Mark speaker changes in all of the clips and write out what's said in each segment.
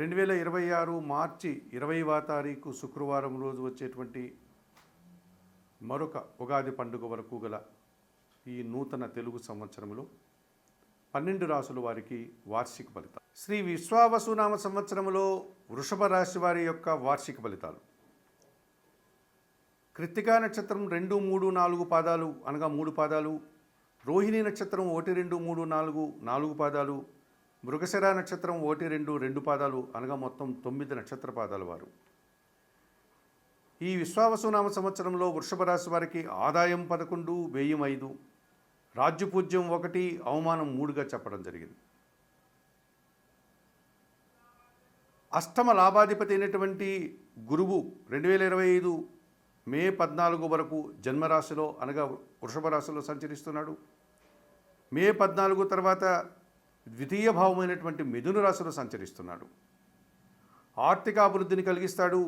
Speaker 1: రెండు వేల ఇరవై ఆరు మార్చి ఇరవైవ తారీఖు శుక్రవారం రోజు వచ్చేటువంటి మరొక ఉగాది పండుగ వరకు గల ఈ నూతన తెలుగు సంవత్సరంలో పన్నెండు రాసుల వారికి వార్షిక ఫలితాలు. శ్రీ విశ్వావసునామ సంవత్సరంలో వృషభ రాశి వారి యొక్క వార్షిక ఫలితాలు. కృత్తికా నక్షత్రం రెండు మూడు నాలుగు పాదాలు అనగా మూడు పాదాలు. రోహిణి నక్షత్రం ఒకటి రెండు మూడు నాలుగు నాలుగు పాదాలు. మృగశిర నక్షత్రం ఒకటి రెండు రెండు పాదాలు అనగా మొత్తం తొమ్మిది నక్షత్ర పాదాల వారు. ఈ విశ్వావసునామ సంవత్సరంలో వృషభ రాశి వారికి ఆదాయం పదకొండు వ్యయం ఐదు రాజ్యపూజ్యం ఒకటి అవమానం మూడుగా చెప్పడం జరిగింది. అష్టమ లాభాధిపతి అయినటువంటి గురువు రెండు వేల ఇరవై ఐదు మే పద్నాలుగు వరకు జన్మరాశిలో అనగా వృషభ రాశిలో సంచరిస్తున్నాడు. మే పద్నాలుగు తర్వాత ద్వితీయ భావమైనటువంటి మిథున రాశిలో సంచరిస్తున్నాడు. ఆర్థిక అభివృద్ధిని కలిగిస్తాడు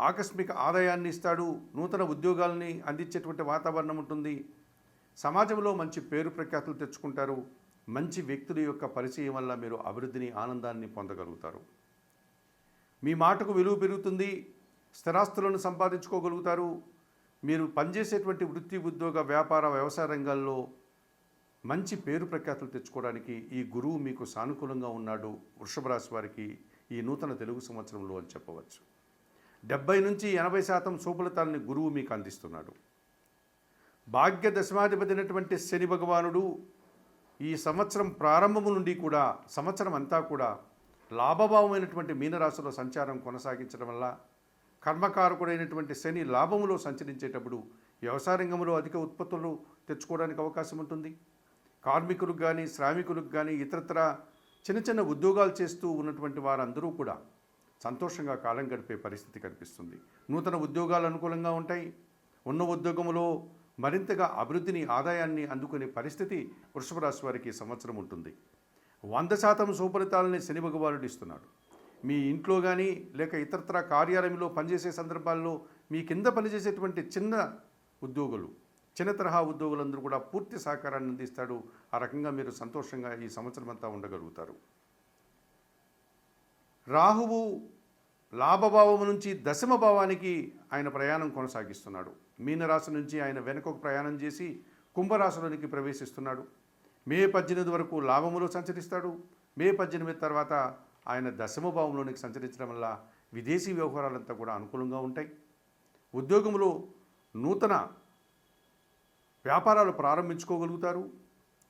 Speaker 1: ఆకస్మిక ఆదాయాన్ని ఇస్తాడు నూతన ఉద్యోగాల్ని అందించేటువంటి వాతావరణం ఉంటుంది. సమాజంలో మంచి పేరు ప్రఖ్యాతులు తెచ్చుకుంటారు. మంచి వ్యక్తుల యొక్క పరిచయం వల్ల మీరు అభివృద్ధిని ఆనందాన్ని పొందగలుగుతారు. మీ మాటకు విలువ పెరుగుతుంది స్థిరాస్తులను సంపాదించుకోగలుగుతారు. మీరు పనిచేసేటువంటి వృత్తి ఉద్యోగ వ్యాపార వ్యవసాయ రంగాల్లో మంచి పేరు ప్రఖ్యాతులు తెచ్చుకోవడానికి ఈ గురువు మీకు సానుకూలంగా ఉన్నాడు వృషభ రాశి వారికి ఈ నూతన తెలుగు సంవత్సరంలో అని చెప్పవచ్చు. డెబ్బై నుంచి ఎనభై శాతం సుఫలితాలని గురువు మీకు అందిస్తున్నాడు. భాగ్య దశమాధిపతి అయినటువంటి శని భగవానుడు ఈ సంవత్సరం ప్రారంభము నుండి కూడా సంవత్సరం అంతా కూడా లాభభావమైనటువంటి మీనరాశిలో సంచారం కొనసాగించడం వల్ల కర్మకారకుడైనటువంటి శని లాభములో సంచరించేటప్పుడు వ్యవసాయ రంగంలో అధిక ఉత్పత్తులు తెచ్చుకోవడానికి అవకాశం ఉంటుంది. కార్మికులకు కానీ శ్రామికులకు కానీ ఇతరత్ర చిన్న చిన్న ఉద్యోగాలు చేస్తూ ఉన్నటువంటి వారందరూ కూడా సంతోషంగా కాలం గడిపే పరిస్థితి కనిపిస్తుంది. నూతన ఉద్యోగాలు అనుకూలంగా ఉంటాయి. ఉన్న ఉద్యోగంలో మరింతగా అభివృద్ధిని ఆదాయాన్ని అందుకునే పరిస్థితి వృషభ రాశి వారికి సంవత్సరం ఉంటుంది. వంద శాతం సుఫలితాలని శని భగవానుడు ఇస్తున్నాడు. మీ ఇంట్లో కానీ లేక ఇతరత్ర కార్యాలయంలో పనిచేసే సందర్భాల్లో మీ కింద పనిచేసేటువంటి చిన్న ఉద్యోగులు చిన్న తరహా ఉద్యోగులందరూ కూడా పూర్తి సహకారాన్ని అందిస్తాడు. ఆ రకంగా మీరు సంతోషంగా ఈ సంవత్సరం అంతా ఉండగలుగుతారు. రాహువు లాభభావము నుంచి దశమ భావానికి ఆయన ప్రయాణం కొనసాగిస్తున్నాడు. మీనరాశి నుంచి ఆయన వెనుకకు ప్రయాణం చేసి కుంభరాశిలోనికి ప్రవేశిస్తున్నాడు. మే పద్దెనిమిది వరకు లాభములో సంచరిస్తాడు. మే పద్దెనిమిది తర్వాత ఆయన దశమ భావంలోనికి సంచరించడం వల్ల విదేశీ వ్యవహారాలంతా కూడా అనుకూలంగా ఉంటాయి. ఉద్యోగంలో నూతన వ్యాపారాలు ప్రారంభించుకోగలుగుతారు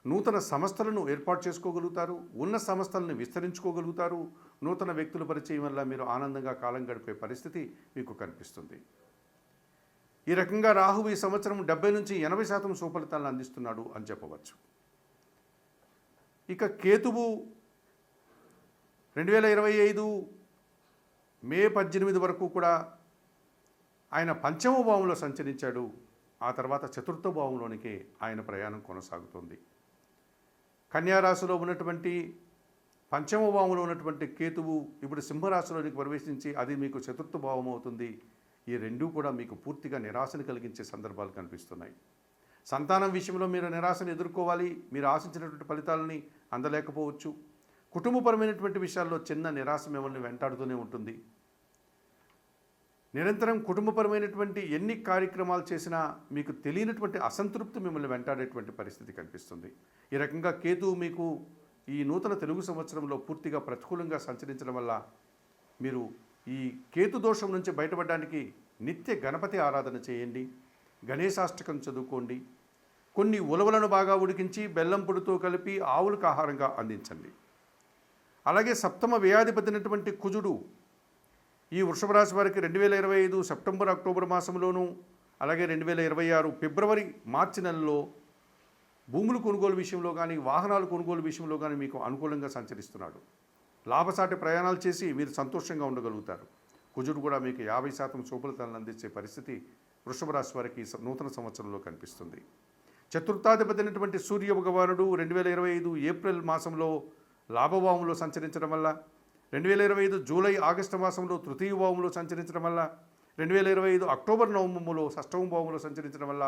Speaker 1: నూతన సంస్థలను ఏర్పాటు చేసుకోగలుగుతారు ఉన్న సంస్థలను విస్తరించుకోగలుగుతారు. నూతన వ్యక్తుల పరిచయం వల్ల మీరు ఆనందంగా కాలం గడిపే పరిస్థితి మీకు కనిపిస్తుంది. ఈ రకంగా రాహు ఈ సంవత్సరం డెబ్బై నుంచి ఎనభై శాతం సుఫలితాలను అందిస్తున్నాడు అని చెప్పవచ్చు. ఇక కేతువు రెండు వేల ఇరవై ఐదు మే పద్దెనిమిది వరకు కూడా ఆయన పంచమ భావంలో సంచరించాడు. ఆ తర్వాత చతుర్థ భావంలోనికి ఆయన ప్రయాణం కొనసాగుతుంది. కన్యారాశిలో ఉన్నటువంటి పంచమ భావంలో ఉన్నటువంటి కేతువు ఇప్పుడు సింహరాశిలోనికి ప్రవేశించి అది మీకు చతుర్థ భావం అవుతుంది. ఈ రెండూ కూడా మీకు పూర్తిగా నిరాశను కలిగించే సందర్భాలు కనిపిస్తున్నాయి. సంతానం విషయంలో మీరు నిరాశను ఎదుర్కోవాలి. మీరు ఆశించినటువంటి ఫలితాలని అందలేకపోవచ్చు. కుటుంబపరమైనటువంటి విషయాల్లో చిన్న నిరాశ మిమ్మల్ని వెంటాడుతూనే ఉంటుంది. నిరంతరం కుటుంబపరమైనటువంటి ఎన్ని కార్యక్రమాలు చేసినా మీకు తెలియనటువంటి అసంతృప్తి మిమ్మల్ని వెంటాడేటువంటి పరిస్థితి కనిపిస్తుంది. ఈ రకంగా కేతువు మీకు ఈ నూతన తెలుగు సంవత్సరంలో పూర్తిగా ప్రతికూలంగా సంచరించడం వల్ల మీరు ఈ కేతు దోషం నుంచి బయటపడడానికి నిత్య గణపతి ఆరాధన చేయండి గణేశాష్టకం చదువుకోండి కొన్ని ఉలవలను బాగా ఉడికించి బెల్లం పొడితో కలిపి ఆవులకు ఆహారంగా అందించండి. అలాగే సప్తమ వ్యాధిపతినటువంటి కుజుడు ఈ వృషభ రాశి వారికి రెండు వేల ఇరవై ఐదు సెప్టెంబర్ అక్టోబర్ మాసంలోనూ అలాగే రెండు వేల ఇరవై ఆరు ఫిబ్రవరి మార్చి నెలలో భూములు కొనుగోలు విషయంలో కానీ వాహనాలు కొనుగోలు విషయంలో కానీ మీకు అనుకూలంగా సంచరిస్తున్నాడు. లాభసాటి ప్రయాణాలు చేసి మీరు సంతోషంగా ఉండగలుగుతారు. కుజుడు కూడా మీకు యాభై శాతం శుభఫలితాలను అందించే పరిస్థితి వృషభ రాశి వారికి నూతన సంవత్సరంలో కనిపిస్తుంది. చతుర్థాధిపతి అయినటువంటి సూర్య భగవానుడు రెండు వేల ఇరవై ఐదు ఏప్రిల్ మాసంలో లాభభావంలో సంచరించడం వల్ల రెండు వేల ఇరవై ఐదు జూలై ఆగస్టు మాసంలో తృతీయ భావంలో సంచరించడం వల్ల రెండు వేల ఇరవై ఐదు అక్టోబర్ నవంబర్లో షష్టవ భావంలో సంచరించడం వల్ల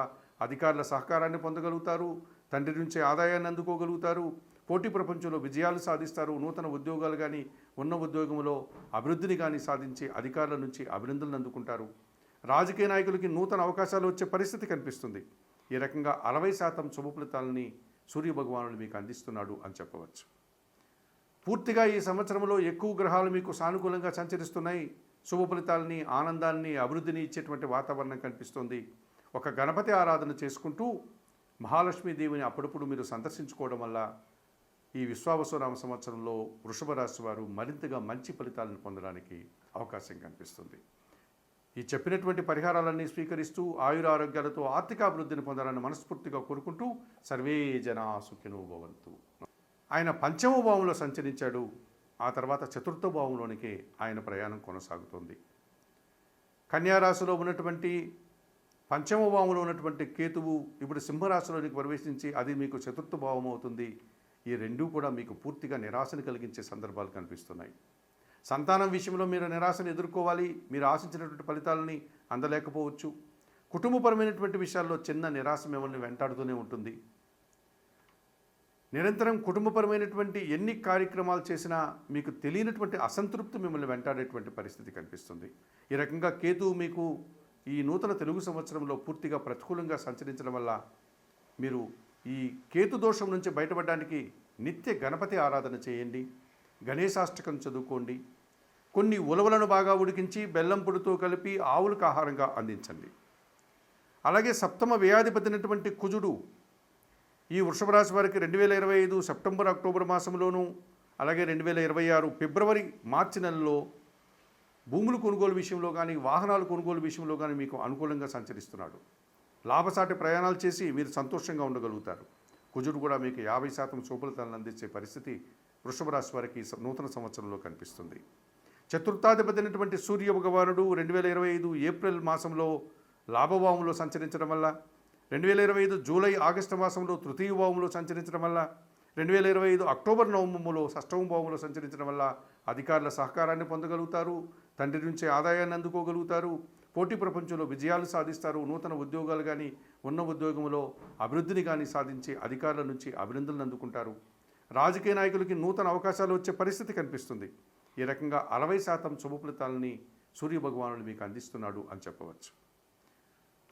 Speaker 1: అధికారుల సహకారాన్ని పొందగలుగుతారు తండ్రి నుంచి ఆదాయాన్ని అందుకోగలుగుతారు పోటీ ప్రపంచంలో విజయాలు సాధిస్తారు నూతన ఉద్యోగాలు కానీ ఉన్న ఉద్యోగంలో అభివృద్ధిని కానీ సాధించి అధికారుల నుంచి అభినందనలు అందుకుంటారు. రాజకీయ నాయకులకి నూతన అవకాశాలు వచ్చే పరిస్థితి కనిపిస్తుంది. ఈ రకంగా అరవై శాతం శుభ ఫలితాలని సూర్యభగవానుడు మీకు అందిస్తున్నాడు అని చెప్పవచ్చు. పూర్తిగా ఈ సంవత్సరంలో ఎక్కువ గ్రహాలు మీకు సానుకూలంగా సంచరిస్తున్నాయి. శుభ ఫలితాలని ఆనందాన్ని అభివృద్ధిని ఇచ్చేటువంటి వాతావరణం కనిపిస్తుంది. ఒక గణపతి ఆరాధన చేసుకుంటూ మహాలక్ష్మీదేవిని అప్పుడప్పుడు మీరు సందర్శించుకోవడం వల్ల ఈ విశ్వావసునామ సంవత్సరంలో వృషభ రాశి వారు మరింతగా మంచి ఫలితాలను పొందడానికి అవకాశం కనిపిస్తుంది. ఈ చెప్పినటువంటి పరిహారాలన్నీ స్వీకరిస్తూ ఆయుర ఆరోగ్యాలతో ఆర్థికాభివృద్ధిని పొందాలని మనస్ఫూర్తిగా కోరుకుంటూ సర్వే జనా సుఖినో భవంతు. ఆయన పంచమ భావంలో సంచరించాడు. ఆ తర్వాత చతుర్థ భావంలోనికి ఆయన ప్రయాణం కొనసాగుతుంది. కన్యారాశిలో ఉన్నటువంటి పంచమ భావంలో ఉన్నటువంటి కేతువు ఇప్పుడు సింహరాశిలోనికి ప్రవేశించి అది మీకు చతుర్థ భావం అవుతుంది. ఈ రెండూ కూడా మీకు పూర్తిగా నిరాశను కలిగించే సందర్భాలు కనిపిస్తున్నాయి. సంతానం విషయంలో మీరు నిరాశను ఎదుర్కోవాలి. మీరు ఆశించినటువంటి ఫలితాలని అందలేకపోవచ్చు. కుటుంబపరమైనటువంటి విషయాల్లో చిన్న నిరాశ మిమ్మల్ని వెంటాడుతూనే ఉంటుంది. నిరంతరం కుటుంబపరమైనటువంటి ఎన్ని కార్యక్రమాలు చేసినా మీకు తెలియనటువంటి అసంతృప్తి మిమ్మల్ని వెంటాడేటువంటి పరిస్థితి కనిపిస్తుంది. ఈ రకంగా కేతువు మీకు ఈ నూతన తెలుగు సంవత్సరంలో పూర్తిగా ప్రతికూలంగా సంచరించడం వల్ల మీరు ఈ కేతు దోషం నుంచి బయటపడడానికి నిత్య గణపతి ఆరాధన చేయండి గణేశాష్టకం చదువుకోండి కొన్ని ఉలవలను బాగా ఉడికించి బెల్లం పొడితో కలిపి ఆవులకు ఆహారంగా అందించండి. అలాగే సప్తమ వ్యాధిపతినటువంటి కుజుడు ఈ వృషభ రాశి వారికి రెండు వేల ఇరవై ఐదు సెప్టెంబర్ అక్టోబర్ మాసంలోనూ అలాగే రెండు వేల ఇరవై ఆరు ఫిబ్రవరి మార్చి నెలలో భూములు కొనుగోలు విషయంలో కానీ వాహనాలు కొనుగోలు విషయంలో కానీ మీకు అనుకూలంగా సంచరిస్తున్నాడు. లాభసాటి ప్రయాణాలు చేసి మీరు సంతోషంగా ఉండగలుగుతారు. కుజుడు కూడా మీకు యాభై శాతం శుభలతలను అందించే పరిస్థితి వృషభ రాశి వారికి నూతన సంవత్సరంలో కనిపిస్తుంది. చతుర్థాధిపతి అయినటువంటి సూర్య భగవానుడు రెండు వేల ఇరవై ఐదు ఏప్రిల్ మాసంలో లాభభావంలో సంచరించడం వల్ల రెండు వేల ఇరవై ఐదు జూలై ఆగస్టు మాసంలో తృతీయ భావంలో సంచరించడం వల్ల రెండు వేల ఇరవై ఐదు అక్టోబర్ నవంబర్లో షష్టమ భావంలో సంచరించడం వల్ల అధికారుల సహకారాన్ని పొందగలుగుతారు తండ్రి నుంచే ఆదాయాన్ని అందుకోగలుగుతారు పోటీ ప్రపంచంలో విజయాలు సాధిస్తారు నూతన ఉద్యోగాలు కానీ ఉన్న ఉద్యోగంలో అభివృద్ధిని కానీ సాధించి అధికారుల నుంచి అభినందనలు అందుకుంటారు. రాజకీయ నాయకులకి నూతన అవకాశాలు వచ్చే పరిస్థితి కనిపిస్తుంది. ఈ రకంగా అరవై శాతం శుభ ఫలితాలని సూర్య భగవానుడు మీకు అందిస్తున్నాడు అని చెప్పవచ్చు.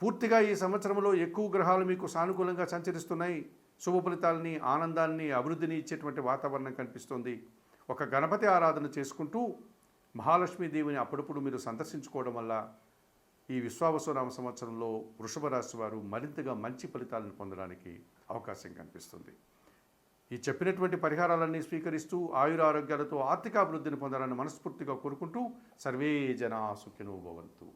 Speaker 1: పూర్తిగా ఈ సంవత్సరంలో ఎక్కువ గ్రహాలు మీకు సానుకూలంగా సంచరిస్తున్నాయి. శుభ ఫలితాలని ఆనందాన్ని అభివృద్ధిని ఇచ్చేటువంటి వాతావరణం కనిపిస్తుంది. ఒక గణపతి ఆరాధన చేసుకుంటూ మహాలక్ష్మీదేవిని అప్పుడప్పుడు మీరు సందర్శించుకోవడం వల్ల ఈ విశ్వావసునామ సంవత్సరంలో వృషభ రాశి వారు మరింతగా మంచి ఫలితాలను పొందడానికి అవకాశం కనిపిస్తుంది. ఈ చెప్పినటువంటి పరిహారాలన్నీ స్వీకరిస్తూ ఆయుర ఆరోగ్యాలతో ఆర్థికాభివృద్ధిని పొందాలని మనస్ఫూర్తిగా కోరుకుంటూ సర్వే జనా సుఖినో భవంతు.